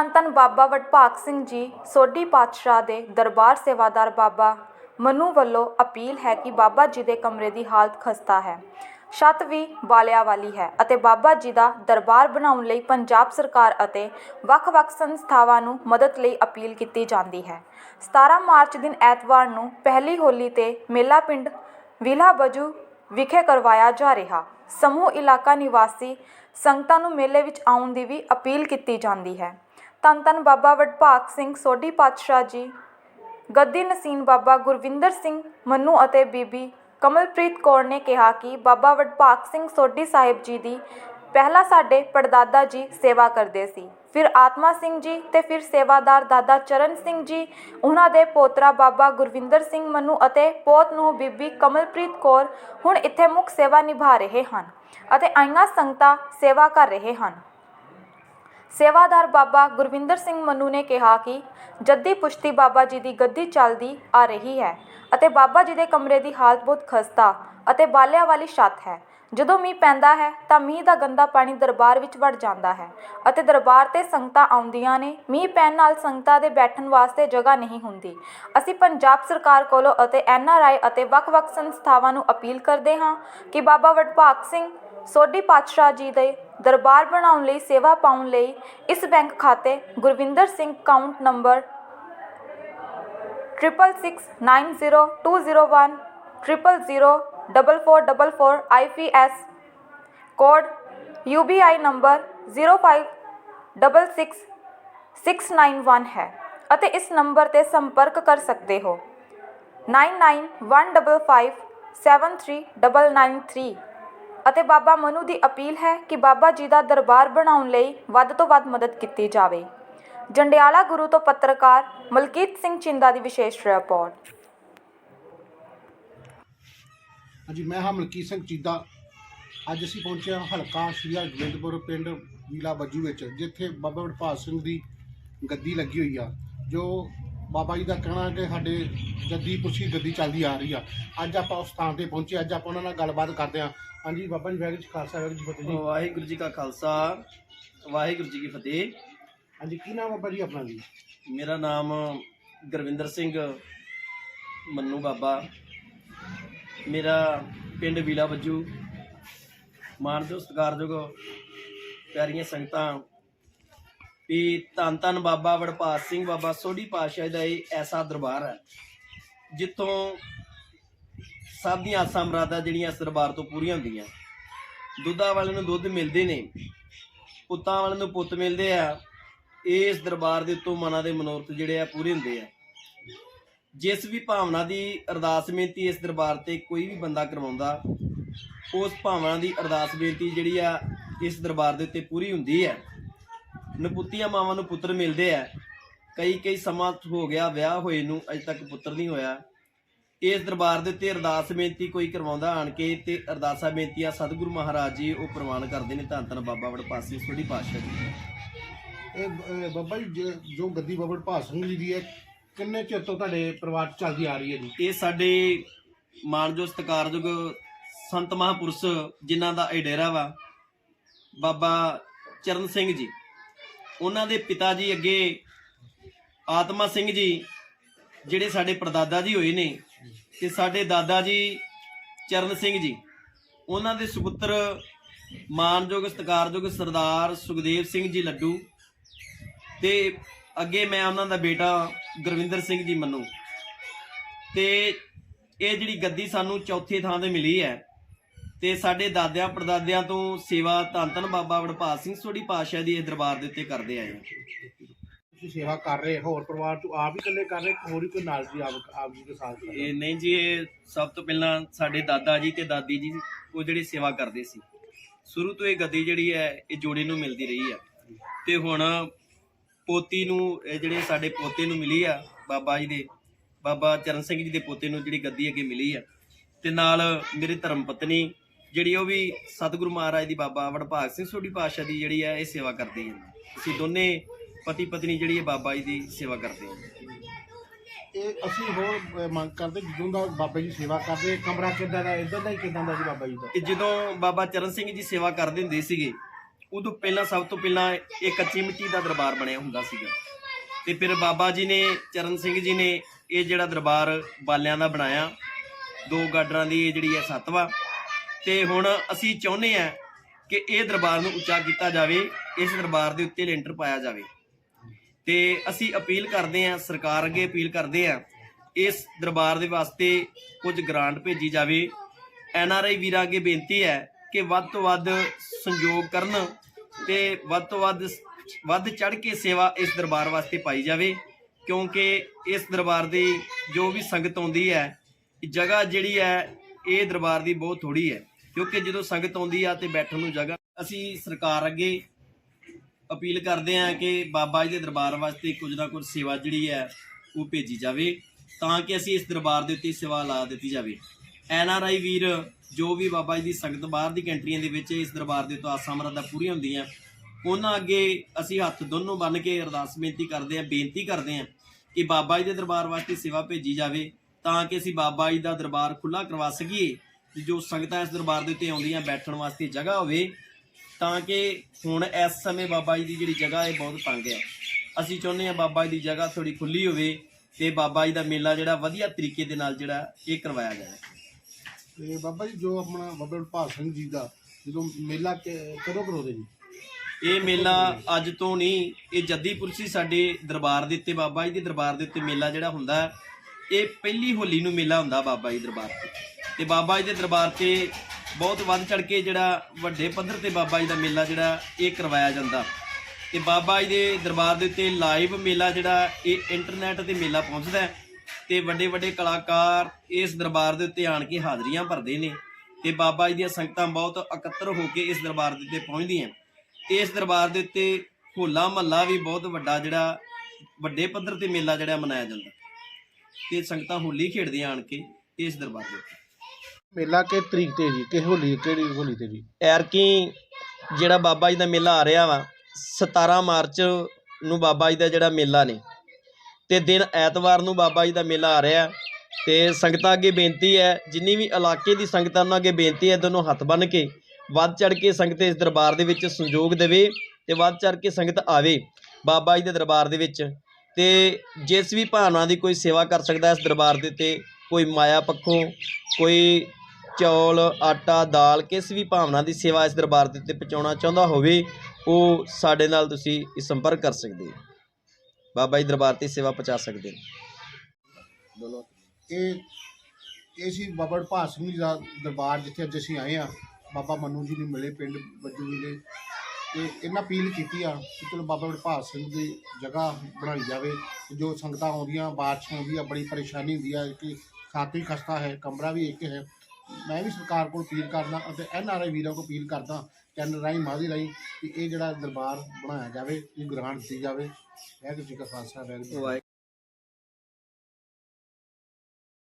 ਧੰਨ ਧੰਨ ਬਾਬਾ ਵਡਭਾਗ ਸਿੰਘ ਜੀ, ਸੋਢੀ ਪਾਤਸ਼ਾਹ ਦੇ ਦਰਬਾਰ ਸੇਵਾਦਾਰ ਬਾਬਾ ਮਨੂ ਵੱਲੋਂ ਅਪੀਲ ਹੈ ਕਿ ਬਾਬਾ ਜੀ ਦੇ ਕਮਰੇ ਦੀ ਹਾਲਤ ਖਸਤਾ ਹੈ। ਛੱਤ ਵੀ ਬਾਲਿਆ ਵਾਲੀ ਹੈ ਅਤੇ ਬਾਬਾ ਜੀ ਦਾ ਦਰਬਾਰ ਬਣਾਉਣ ਲਈ ਪੰਜਾਬ ਸਰਕਾਰ ਅਤੇ ਵੱਖ-ਵੱਖ ਸੰਸਥਾਵਾਂ ਨੂੰ ਮਦਦ ਲਈ ਅਪੀਲ ਕੀਤੀ ਜਾਂਦੀ ਹੈ। 17 ਮਾਰਚ ਦਿਨ ਐਤਵਾਰ ਨੂੰ ਪਹਿਲੀ ਹੋਲੀ ਤੇ ਮੇਲਾ ਪਿੰਡ ਵਿਲਾ ਬਜੂ ਵਿਖੇ ਕਰਵਾਇਆ ਜਾ ਰਿਹਾ। ਸਮੂਹ ਇਲਾਕਾ ਨਿਵਾਸੀ ਸੰਗਤਾਂ ਨੂੰ ਮੇਲੇ ਵਿੱਚ ਆਉਣ ਦੀ ਵੀ ਅਪੀਲ ਕੀਤੀ ਜਾਂਦੀ ਹੈ। ਧੰਨ ਧੰਨ ਬਾਬਾ ਵਡਭਾਗ ਸਿੰਘ ਸੋਢੀ ਪਾਤਸ਼ਾਹ ਜੀ, ਗੱਦੀ ਨਸੀਨ ਬਾਬਾ ਗੁਰਵਿੰਦਰ ਸਿੰਘ ਮੰਨੂ ਅਤੇ ਬੀਬੀ ਕਮਲਪ੍ਰੀਤ ਕੌਰ ਨੇ ਕਿਹਾ ਕਿ ਬਾਬਾ ਵਡਭਾਗ ਸਿੰਘ ਸੋਢੀ ਸਾਹਿਬ ਜੀ ਦੀ ਪਹਿਲਾਂ ਸਾਡੇ ਪੜਦਾਦਾ ਜੀ ਸੇਵਾ ਕਰਦੇ ਸੀ। ਫਿਰ ਆਤਮਾ ਸਿੰਘ ਜੀ ਤੇ ਫਿਰ ਸੇਵਾਦਾਰ ਦਾਦਾ ਚਰਨ ਸਿੰਘ ਜੀ, ਉਹਨਾਂ ਦੇ ਪੋਤਰਾ ਬਾਬਾ ਗੁਰਵਿੰਦਰ ਸਿੰਘ ਮੰਨੂ ਅਤੇ ਪੋਤ ਨੂੰ ਬੀਬੀ ਕਮਲਪ੍ਰੀਤ ਕੌਰ ਹੁਣ ਇੱਥੇ ਮੁੱਖ ਸੇਵਾ ਨਿਭਾ ਰਹੇ ਹਨ ਅਤੇ ਆਈਆਂ ਸੰਗਤਾਂ ਸੇਵਾ ਕਰ ਰਹੇ ਹਨ। ਸੇਵਾਦਾਰ ਬਾਬਾ ਗੁਰਵਿੰਦਰ ਸਿੰਘ ਮੰਨੂ ਨੇ ਕਿਹਾ ਕਿ ਜੱਦੀ ਪੁਸ਼ਤੀ ਬਾਬਾ ਜੀ ਦੀ ਗੱਦੀ ਚੱਲਦੀ ਆ ਰਹੀ ਹੈ ਅਤੇ ਬਾਬਾ ਜੀ ਦੇ ਕਮਰੇ ਦੀ ਹਾਲਤ ਬਹੁਤ ਖਸਤਾ ਅਤੇ ਬਾਲਿਆਂ ਵਾਲੀ ਛੱਤ ਹੈ। ਜਦੋਂ ਮੀਂਹ ਪੈਂਦਾ ਹੈ ਤਾਂ ਮੀਂਹ ਦਾ ਗੰਦਾ ਪਾਣੀ ਦਰਬਾਰ ਵਿੱਚ ਵੜ ਜਾਂਦਾ ਹੈ ਅਤੇ ਦਰਬਾਰ ਤੇ ਸੰਗਤਾਂ ਆਉਂਦੀਆਂ ਨੇ। ਮੀਂਹ ਪੈਣ ਨਾਲ ਸੰਗਤਾਂ ਦੇ ਬੈਠਣ ਵਾਸਤੇ ਜਗ੍ਹਾ ਨਹੀਂ ਹੁੰਦੀ। ਅਸੀਂ ਪੰਜਾਬ ਸਰਕਾਰ ਕੋਲੋਂ ਅਤੇ ਐਨਆਰਆਈ ਅਤੇ ਵੱਖ-ਵੱਖ ਸੰਸਥਾਵਾਂ ਨੂੰ ਅਪੀਲ ਕਰਦੇ ਹਾਂ ਕਿ ਬਾਬਾ ਵਡਭਾਗ ਸਿੰਘ ਸੋਢੀ ਪਾਤਸ਼ਾਹ ਜੀ ਦੇ ਦਰਬਾਰ ਬਣਾਉਣ ਲਈ ਸੇਵਾ ਪਾਉਣ ਲਈ ਇਸ ਬੈਂਕ ਖਾਤੇ Gurvinder Singh account number 66902001 0004444 IFS code UBI number 05666991 ਹੈ ਅਤੇ ਇਸ ਨੰਬਰ ਤੇ ਸੰਪਰਕ ਕਰ ਸਕਦੇ ਹੋ 9915573993 ਅਤੇ ਬਾਬਾ ਮਨੂ ਦੀ ਅਪੀਲ ਹੈ ਕਿ ਬਾਬਾ ਜੀ ਦਾ ਦਰਬਾਰ ਬਣਾਉਣ ਲਈ ਵੱਧ ਤੋਂ ਵੱਧ ਮਦਦ ਕੀਤੀ ਜਾਵੇ। ਜੰਡਿਆਲਾ ਗੁਰੂ ਤੋਂ ਪੱਤਰਕਾਰ ਮਲਕੀਤ ਸਿੰਘ ਚਿੰਦਾ ਦੀ ਵਿਸ਼ੇਸ਼ ਰਿਪੋਰਟ। ਹਾਂਜੀ, ਮੈਂ ਹਾਂ ਮਲਕੀਤ ਸਿੰਘ ਚੀਦਾ। ਅੱਜ ਅਸੀਂ ਪਹੁੰਚੇ ਹਾਂ ਹਲਕਾ ਸ਼੍ਰੀ ਹਰਗੋਬਿੰਦਪੁਰ ਪਿੰਡ ਵੀਲਾ ਬੱਜੂ ਵਿੱਚ, ਜਿੱਥੇ ਬਾਬਾ ਵਡਭਾਗ ਸਿੰਘ ਦੀ ਗੱਦੀ ਲੱਗੀ ਹੋਈ ਆ, ਜੋ ਬਾਬਾ ਜੀ ਦਾ ਕਹਿਣਾ ਕਿ ਸਾਡੇ ਜੱਦੀ ਪੁਰਸ਼ੀ ਗੱਦੀ ਚੱਲਦੀ ਆ ਰਹੀ ਆ। ਅੱਜ ਆਪਾਂ ਉਸ ਥਾਂ ਤੇ ਪਹੁੰਚੇ, ਅੱਜ ਆਪਾਂ ਉਹਨਾਂ ਨਾਲ ਗੱਲਬਾਤ ਕਰਦੇ ਹਾਂ। ਹਾਂਜੀ ਬਾਬਾ ਜੀ ਵਾਹਿਗੁਰੂ ਜੀ ਕਾ ਖਾਲਸਾ ਵਾਹਿਗੁਰੂ ਜੀ ਕੀ ਫਤਿਹ ਜੀ। ਵਾਹਿਗੁਰੂ ਜੀ ਕਾ ਖਾਲਸਾ ਵਾਹਿਗੁਰੂ ਜੀ ਕੀ ਫਤਿਹ। ਹਾਂਜੀ ਕੀ ਨਾਮ ਹੈ ਬਾਬਾ ਜੀ ਆਪਣਾ ਜੀ? ਮੇਰਾ ਨਾਮ ਗੁਰਵਿੰਦਰ ਸਿੰਘ ਮੰਨੂ ਬਾਬਾ। ਮੇਰਾ ਪਿੰਡ ਵੀਲਾ ਬੱਜੂ ਮਾਨਯੋਗ ਸਤਿਕਾਰਯੋਗ ਪਿਆਰੀਆਂ ਸੰਗਤਾਂ। ਵੀ ਧੰਨ ਧੰਨ ਬਾਬਾ ਵਡਭਾਗ ਸਿੰਘ ਬਾਬਾ ਸੋਢੀ ਪਾਤਸ਼ਾਹ ਦਾ ਇਹ ਐਸਾ ਦਰਬਾਰ ਹੈ ਜਿੱਥੋਂ ਸਭ ਦੀਆਂ ਆਸਾਂ ਮੁਰਾਦਾਂ ਜਿਹੜੀਆਂ ਇਸ ਦਰਬਾਰ ਤੋਂ ਪੂਰੀਆਂ ਹੁੰਦੀਆਂ। ਦੁੱਧਾਂ ਵਾਲੇ ਨੂੰ ਦੁੱਧ ਮਿਲਦੇ ਨੇ, ਪੁੱਤਾਂ ਵਾਲੇ ਨੂੰ ਪੁੱਤ ਮਿਲਦੇ ਆ। ਇਸ ਦਰਬਾਰ ਦੇ ਉੱਤੋਂ ਮਨਾਂ ਦੇ ਮਨੋਰਥ ਜਿਹੜੇ ਆ ਪੂਰੇ ਹੁੰਦੇ ਆ। ਜਿਸ ਵੀ ਭਾਵਨਾ ਦੀ ਅਰਦਾਸ ਬੇਨਤੀ ਇਸ ਦਰਬਾਰ ਤੇ ਕੋਈ ਵੀ ਬੰਦਾ ਕਰਵਾਉਂਦਾ, ਉਸ ਭਾਵਨਾ ਦੀ ਅਰਦਾਸ ਬੇਨਤੀ ਜਿਹੜੀ ਆ ਇਸ ਦਰਬਾਰ ਦੇ ਉੱਤੇ ਪੂਰੀ ਹੁੰਦੀ ਹੈ ਨਪੁੱਤੀਆਂ ਮਾਵਾਂ ਨੂੰ ਪੁੱਤਰ ਮਿਲਦੇ ਆ। ਕਈ ਕਈ ਸਮਾਂ ਹੋ ਗਿਆ, ਵਿਆਹ ਹੋਏ ਨੂੰ ਅਜੇ ਤੱਕ ਪੁੱਤਰ ਨਹੀਂ ਹੋਇਆ। ਇਸ ਦਰਬਾਰ ਦੇ ਉੱਤੇ ਅਰਦਾਸ ਬੇਨਤੀ ਕੋਈ ਕਰਵਾਉਂਦਾ ਆਣ ਕੇ ਤੇ ਅਰਦਾਸਾਂ ਬੇਨਤੀਆਂ ਸਤਿਗੁਰੂ ਮਹਾਰਾਜ ਜੀ ਉਹ ਪ੍ਰਵਾਨ ਕਰਦੇ ਨੇ ਧੰਨ ਧੰਨ ਬਾਬਾ ਵਡਭਾਗ ਸਿੰਘ ਸੋਢੀ ਪਾਤਸ਼ਾਹ ਜੀ। ਇਹ ਅਹ, ਬਾਬਾ ਜੀ ਜੇ- ਜੋ ਗੱਦੀ ਬਾਬਾ ਵਡਭਾਗ ਸਿੰਘ ਜੀ ਦੀ ਹੈ ਕਿੰਨੇ ਚਿਰ ਤੋਂ ਤੁਹਾਡੇ ਪਰਿਵਾਰ 'ਚ ਚੱਲਦੀ ਆ ਰਹੀ ਹੈ ਜੀ? ਇਹ ਸਾਡੇ ਮਾਨਯੋਗ ਸਤਿਕਾਰਯੋਗ ਸੰਤ ਮਹਾਂਪੁਰਸ਼ ਜਿਨ੍ਹਾਂ ਦਾ ਇਹ ਡੇਰਾ ਵਾ ਬਾਬਾ ਚਰਨ ਸਿੰਘ ਜੀ। ਉਹਨਾਂ ਦੇ ਪਿਤਾ ਜੀ ਅੱਗੇ ਆਤਮਾ ਸਿੰਘ ਜੀ ਜਿਹੜੇ ਸਾਡੇ ਪਰਦਾਦਾ ਜੀ ਹੋਏ ਨੇ ਤੇ ਸਾਡੇ ਦਾਦਾ ਜੀ ਚਰਨ ਸਿੰਘ ਜੀ, ਉਹਨਾਂ ਦੇ ਸੁਪੁੱਤਰ ਮਾਨਯੋਗ ਸਤਿਕਾਰਯੋਗ ਸਰਦਾਰ ਸੁਖਦੇਵ ਸਿੰਘ ਜੀ ਲੱਡੂ ਤੇ ਅੱਗੇ ਮੈਂ ਉਹਨਾਂ ਦਾ ਬੇਟਾ ਗੁਰਵਿੰਦਰ ਸਿੰਘ ਜੀ ਮੰਨੂ। ਤੇ ਇਹ ਜਿਹੜੀ ਗੱਦੀ ਸਾਨੂੰ ਚੌਥੇ ਥਾਂ ਤੇ ਮਿਲੀ ਹੈ ਤੇ ਸਾਡੇ ਦਾਦਿਆਂ ਪੜਦਾਦਿਆਂ ਤੋਂ ਸੇਵਾ ਧੰਨ ਧੰਨ ਬਾਬਾ ਵਡਭਾਗ ਸਿੰਘ ਸੋਢੀ ਪਾਤਸ਼ਾਹ ਦੀ ਇਹ ਦਰਬਾਰ ਦੇ ਉੱਤੇ ਕਰਦੇ ਆਏ ਹਾਂ। ਤੁਸੀਂ ਸੇਵਾ ਕਰ ਰਹੇ, ਹੋਰ ਪਰਿਵਾਰ ਤੋਂ ਆਪ ਹੀ ਇਕੱਲੇ ਕਰ ਰਹੇ ਕਿ ਹੋਰ ਹੀ ਕੋਈ ਨਾਲ ਜੀ ਆਪ ਆਪ ਜੀ ਦੇ ਸਾਥ ਕਰ ਰਹੇ? ਇਹ ਨਹੀਂ ਜੀ, ਇਹ ਸਭ ਤੋਂ ਪਹਿਲਾਂ ਸਾਡੇ ਦਾਦਾ ਜੀ ਤੇ ਦਾਦੀ ਜੀ, ਉਹ ਜਿਹੜੀ ਸੇਵਾ ਕਰਦੇ ਸੀ। ਸ਼ੁਰੂ ਤੋਂ ਇਹ ਗੱਦੀ ਜਿਹੜੀ ਹੈ, ਇਹ ਜੋੜੇ ਨੂੰ ਮਿਲਦੀ ਰਹੀ ਆ। ਤੇ ਹੁਣ ਪੋਤੀ ਨੂੰ, ਇਹ ਜਿਹੜੇ ਸਾਡੇ ਪੋਤੇ ਨੂੰ ਮਿਲੀ ਆ, ਬਾਬਾ ਜੀ ਦੇ, ਬਾਬਾ ਚਰਨ ਸਿੰਘ ਜੀ ਦੇ ਪੋਤੇ ਨੂੰ ਜਿਹੜੀ ਗੱਦੀ ਅੱਗੇ ਮਿਲੀ ਆ। ਤੇ ਨਾਲ ਮੇਰੇ ਧਰਮ ਪਤਨੀ, ਜਿਹੜੀ ਉਹ ਵੀ ਸਤਿਗੁਰੂ ਮਹਾਰਾਜ ਦੀ ਬਾਬਾ ਵਡਭਾਗ ਸਿੰਘ ਸੋਢੀ ਪਾਤਸ਼ਾਹ ਦੀ ਜਿਹੜੀ ਆ, ਇਹ ਸੇਵਾ ਕਰਦੇ ਹੈ ਅਸੀਂ ਦੋਨੇ ਪਤੀ ਪਤਨੀ ਜਿਹੜੀ ਹੈ ਬਾਬਾ ਜੀ ਦੀ ਸੇਵਾ ਕਰਦੇ ਹਾਂ ਇਹ ਅਸੀਂ ਹੋਰ ਅਹ, ਮੰਗ ਕਰਦੇ ਜਦੋਂ ਦਾ ਬਾਬਾ ਜੀ ਸੇਵਾ ਕਰਦੇ ਕਮਰਾ ਕਿੱਦਾਂ ਦਾ ਇਦਾਂ ਦਾ ਹੀ ਕਿੱਦਾਂ ਦਾ ਜੀ ਬਾਬਾ ਜੀ ਦਾ? ਕਿ ਜਦੋਂ ਬਾਬਾ ਚਰਨ ਸਿੰਘ ਜੀ ਸੇਵਾ ਕਰਦੇ ਹੁੰਦੇ ਸੀਗੇ ਉਦੋਂ ਪਹਿਲਾਂ ਸਭ ਤੋਂ ਪਹਿਲਾਂ ਇਹ ਕੱਚੀ ਮਿੱਟੀ ਦਾ ਦਰਬਾਰ ਬਣਿਆ ਹੁੰਦਾ ਸੀਗਾ। ਤੇ ਫਿਰ ਬਾਬਾ ਜੀ ਨੇ ਚਰਨ ਸਿੰਘ ਜੀ ਨੇ ਇਹ ਜਿਹੜਾ ਦਰਬਾਰ ਬਾਲਿਆਂ ਦਾ ਬਣਾਇਆ ਦੋ ਗਾਡਰਾਂ ਦੀ ਇਹ ਜਿਹੜੀ ਹੈ ਸੱਤਵਾ। ਤੇ ਹੁਣ ਅਸੀਂ ਚਾਹੁੰਦੇ ਆ ਕਿ ਇਹ ਦਰਬਾਰ ਨੂੰ ਉੱਚਾ ਕੀਤਾ ਜਾਵੇ ਇਸ ਦਰਬਾਰ ਦੇ ਉੱਤੇ ਲੈਂਟਰ ਪਾਇਆ ਜਾਵੇ। ਤੇ ਅਸੀਂ ਅਪੀਲ ਕਰਦੇ ਹਾਂ, ਸਰਕਾਰ ਅੱਗੇ ਅਪੀਲ ਕਰਦੇ ਹਾਂ, ਇਸ ਦਰਬਾਰ ਦੇ ਵਾਸਤੇ ਕੁਝ ਗ੍ਰਾਂਟ ਭੇਜੀ ਜਾਵੇ। ਐਨ ਆਰ ਆਈ ਵੀਰਾਂ ਅੱਗੇ ਬੇਨਤੀ ਹੈ ਕਿ ਵੱਧ ਤੋਂ ਵੱਧ ਸੰਯੋਗ ਕਰਨ ਤੇ ਵੱਧ ਤੋਂ ਵੱਧ ਵੱਧ ਚੜ ਕੇ ਸੇਵਾ ਇਸ ਦਰਬਾਰ ਵਾਸਤੇ ਪਾਈ ਜਾਵੇ, ਕਿਉਂਕਿ ਇਸ ਦਰਬਾਰ ਦੀ ਜੋ ਵੀ ਸੰਗਤ ਆਉਂਦੀ ਹੈ, ਜਗ੍ਹਾ ਜਿਹੜੀ ਹੈ, ਇਹ ਦਰਬਾਰ ਦੀ ਬਹੁਤ ਥੋੜੀ ਹੈ, ਕਿਉਂਕਿ ਜਦੋਂ ਸੰਗਤ ਆਉਂਦੀ ਆ ਤੇ ਬੈਠਣ ਨੂੰ ਜਗ੍ਹਾ, ਅਸੀਂ ਸਰਕਾਰ ਅੱਗੇ ਅਪੀਲ ਕਰਦੇ ਹਾਂ ਕਿ ਬਾਬਾ ਜੀ ਦੇ ਦਰਬਾਰ ਵਾਸਤੇ ਕੁਝ ਨਾ ਕੁਝ ਸੇਵਾ ਜਿਹੜੀ ਹੈ, ਉਹ ਭੇਜੀ ਜਾਵੇ, ਤਾਂ ਕਿ ਅਸੀਂ ਇਸ ਦਰਬਾਰ ਦੇ ਉੱਤੇ ਸੇਵਾ ਲਾ ਦਿੱਤੀ ਜਾਵੇ। ਐਨ ਆਰ ਆਈ ਵੀਰ, ਜੋ ਵੀ ਬਾਬਾ ਜੀ ਦੀ ਸੰਗਤ ਬਾਹਰ ਦੀ ਕੰਟਰੀਆਂ ਦੇ ਵਿੱਚ ਇਸ ਦਰਬਾਰ ਦੇ ਤੋਂ ਆਸਾਂ ਮਰਾਦਾ ਪੂਰੀਆਂ ਹੁੰਦੀਆਂ, ਉਹਨਾਂ ਅੱਗੇ ਅਸੀਂ ਹੱਥ ਦੋਨੋਂ ਬੰਨ ਕੇ ਅਰਦਾਸ ਬੇਨਤੀ ਕਰਦੇ ਹਾਂ, ਬੇਨਤੀ ਕਰਦੇ ਹਾਂ ਕਿ ਬਾਬਾ ਜੀ ਦੇ ਦਰਬਾਰ ਵਾਸਤੇ ਸੇਵਾ ਭੇਜੀ ਜਾਵੇ, ਤਾਂ ਕਿ ਅਸੀਂ ਬਾਬਾ ਜੀ ਦਾ ਦਰਬਾਰ ਖੁੱਲਾ ਕਰਵਾ ਸਕੀਏ, ਜੋ ਸੰਗਤਾਂ ਇਸ ਦਰਬਾਰ ਦੇ ਉੱਤੇ ਆਉਂਦੀਆਂ ਬੈਠਣ ਵਾਸਤੇ ਜਗ੍ਹਾ ਹੋਵੇ ਤਾਂ ਕਿ ਹੁਣ ਇਸ ਸਮੇਂ ਬਾਬਾ ਜੀ ਦੀ ਜਿਹੜੀ ਜਗ੍ਹਾ ਹੈ ਬਹੁਤ ਤੰਗ ਹੈ। ਅਸੀਂ ਚਾਹੁੰਦੇ ਹਾਂ ਬਾਬਾ ਜੀ ਦੀ ਜਗ੍ਹਾ ਥੋੜੀ ਖੁੱਲੀ ਹੋਵੇ ਤੇ ਬਾਬਾ ਜੀ ਦਾ ਮੇਲਾ ਜਿਹੜਾ ਵਧੀਆ ਤਰੀਕੇ ਦੇ ਨਾਲ ਜਿਹੜਾ ਇਹ ਕਰਵਾਇਆ ਜਾਵੇ। ਤੇ ਬਾਬਾ ਜੀ ਜੋ ਆਪਣਾ ਬਾਬਾ ਵਡਭਾਗ ਸਿੰਘ ਜੀ ਦਾ ਜਦੋਂ ਮੇਲਾ ਕਦੋਂ ਕਰੋਦੇ ਜੀ? ਇਹ ਮੇਲਾ ਅੱਜ ਤੋਂ ਨਹੀਂ ਇਹ ਜੱਦੀਪੁਰ ਸੀ ਸਾਡੇ ਦਰਬਾਰ ਦੇ ਉੱਤੇ ਬਾਬਾ ਜੀ ਦੇ ਦਰਬਾਰ ਦੇ ਉੱਤੇ ਮੇਲਾ ਜਿਹੜਾ ਹੁੰਦਾ ਇਹ ਪਹਿਲੀ ਹੋਲੀ ਨੂੰ ਮੇਲਾ ਹੁੰਦਾ ਬਾਬਾ ਜੀ ਦਰਬਾਰ ਤੇ। ਤੇ ਬਾਬਾ ਜੀ ਦੇ ਦਰਬਾਰ ਤੇ ਬਹੁਤ ਵੱਧ ਚੜ ਕੇ ਜਿਹੜਾ ਵੱਡੇ ਪੱਧਰ ਤੇ ਬਾਬਾ ਜੀ ਦਾ ਮੇਲਾ ਜਿਹੜਾ ਇਹ ਕਰਵਾਇਆ ਜਾਂਦਾ। ਤੇ ਬਾਬਾ ਜੀ ਦੇ ਦਰਬਾਰ ਦੇ ਉੱਤੇ ਲਾਈਵ ਮੇਲਾ ਜਿਹੜਾ ਇਹ ਇੰਟਰਨੈਟ ਤੇ ਮੇਲਾ ਪਹੁੰਚਦਾ ਹੈ ਤੇ ਵੱਡੇ ਵੱਡੇ ਕਲਾਕਾਰ ਇਸ ਦਰਬਾਰ ਦੇ ਉੱਤੇ ਆਣ ਕੇ ਹਾਜ਼ਰੀਆਂ ਭਰਦੇ ਨੇ ਤੇ ਬਾਬਾ ਜੀ ਦੀਆਂ ਸੰਗਤਾਂ ਬਹੁਤ ਇਕੱਤਰ ਹੋ ਕੇ ਇਸ ਦਰਬਾਰ ਦੇ ਉੱਤੇ ਪਹੁੰਚਦੀਆਂ ਇਸ ਦਰਬਾਰ ਦੇ ਉੱਤੇ ਹੋਲਾ ਮਹੱਲਾ ਵੀ ਬਹੁਤ ਵੱਡਾ ਜਿਹੜਾ ਵੱਡੇ ਪੱਧਰ ਤੇ ਮੇਲਾ ਜਿਹੜਾ ਮਨਾਇਆ ਜਾਂਦਾ। ਤੇ ਸੰਗਤਾਂ ਹੋਲੀ ਖੇਡਦੀਆਂ ਆਣ ਕੇ ਇਸ ਦਰਬਾਰ ਦੇ ਉੱਤੇ। ਮੇਲਾ ਕਿ ਤਰੀਕ ਤੇ ਜੀ? ਕਿ ਹੋਲੀ, ਕਿਹੜੀ ਹੋਲੀ ਤੇ ਜੀ? ਐਰਕੀ ਜਿਹੜਾ ਬਾਬਾ ਜੀ ਦਾ ਮੇਲਾ ਆ ਰਿਹਾ ਵਾ 17 ਮਾਰਚ ਨੂੰ ਬਾਬਾ ਜੀ ਦਾ ਜਿਹੜਾ ਮੇਲਾ ਨੇ, ਤੇ ਦਿਨ ਐਤਵਾਰ ਨੂੰ ਬਾਬਾ ਜੀ ਦਾ ਮੇਲਾ ਆ ਰਿਹਾ। ਤੇ ਸੰਗਤਾਂ ਅੱਗੇ ਬੇਨਤੀ ਹੈ, ਜਿੰਨੀ ਵੀ ਇਲਾਕੇ ਦੀ ਸੰਗਤਾਂ ਉਹਨਾਂ ਅੱਗੇ ਬੇਨਤੀ ਹੈ, ਦੋਨੋਂ ਹੱਥ ਬੰਨ ਕੇ ਵੱਧ ਚੜ ਕੇ ਸੰਗਤ ਇਸ ਦਰਬਾਰ ਦੇ ਵਿੱਚ ਸੰਯੋਗ ਦੇਵੇ ਤੇ ਵੱਧ ਚੜ ਕੇ ਸੰਗਤ ਆਵੇ ਬਾਬਾ ਜੀ ਦੇ ਦਰਬਾਰ ਦੇ ਵਿੱਚ। ਤੇ ਜਿਸ ਵੀ ਭਾਵਨਾ ਦੀ ਕੋਈ ਸੇਵਾ ਕਰ ਸਕਦਾ ਇਸ ਦਰਬਾਰ ਦੇ ਤੇ ਕੋਈ ਮਾਇਆ ਪੱਖੋਂ, ਕੋਈ ਚੌਲ, ਆਟਾ, ਦਾਲ, ਕਿਸ ਵੀ ਭਾਵਨਾ ਦੀ ਸੇਵਾ ਇਸ ਦਰਬਾਰ ਦੇ ਉੱਤੇ ਪਹੁੰਚਾਉਣਾ ਚਾਹੁੰਦਾ ਹੋਵੇ, ਉਹ ਸਾਡੇ ਨਾਲ ਤੁਸੀਂ ਇਸ ਸੰਪਰਕ ਕਰ ਸਕਦੇ ਹੋ। ਬਾਬਾ ਜੀ ਦਰਬਾਰ ਤੇ ਸੇਵਾ ਪਹੁੰਚਾ ਸਕਦੇ ਹੋ ਇਹ ਇਹ ਸੀ ਬਾਬਾ ਵਡਭਾਗ ਸਿੰਘ ਜੀ ਦਾ ਦਰਬਾਰ ਜਿੱਥੇ ਅੱਜ ਅਸੀਂ ਆਏ ਆ ਬਾਬਾ ਮਨੂ ਜੀ ਨੂੰ ਮਿਲੇ ਪਿੰਡ ਬੱਜੂ ਜੀ ਦੇ। ਤੇ ਇਹਨਾਂ ਅਪੀਲ ਕੀਤੀ ਆ ਕਿ ਚਲੋ ਬਾਬਾ ਵਡਭਾਗ ਸਿੰਘ ਦੀ ਜਗ੍ਹਾ ਬਣਾਈ ਜਾਵੇ। ਤੇ ਜੋ ਸੰਗਤਾਂ ਆਉਂਦੀਆਂ, ਬਾਰਿਸ਼ ਆਉਂਦੀ ਆ ਬੜੀ ਪਰੇਸ਼ਾਨੀ ਹੁੰਦੀ ਆ ਕਿ ਖਾਤੀ ਖਸਤਾ ਹੈ, ਕਮਰਾ ਵੀ ਇੱਕ ਹੈ। ਮੈਂ ਵੀ ਸਰਕਾਰ ਕੋਲ ਅਪੀਲ ਕਰਦਾ ਅਤੇ ਐਨ ਆਰ ਆਈ ਵੀਰਾਂ ਕੋਲ ਅਪੀਲ ਕਰਦਾ ਚੈਨਲ ਰਾਹੀਂ ਮਾਦੀ ਰਾਹੀਂ, ਕਿ ਇਹ ਜਿਹੜਾ ਦਰਬਾਰ ਬਣਾਇਆ ਜਾਵੇ, ਇਹ ਗ੍ਰਾਂਟ ਦਿੱਤੀ ਜਾਵੇ ਵਾਹਿਗੁਰੂ ਜੀ ਕਾ ਖਾਲਸਾ, ਵਾਹਿਗੁਰੂ ਜੀ ਕੀ ਫਤਿਹ।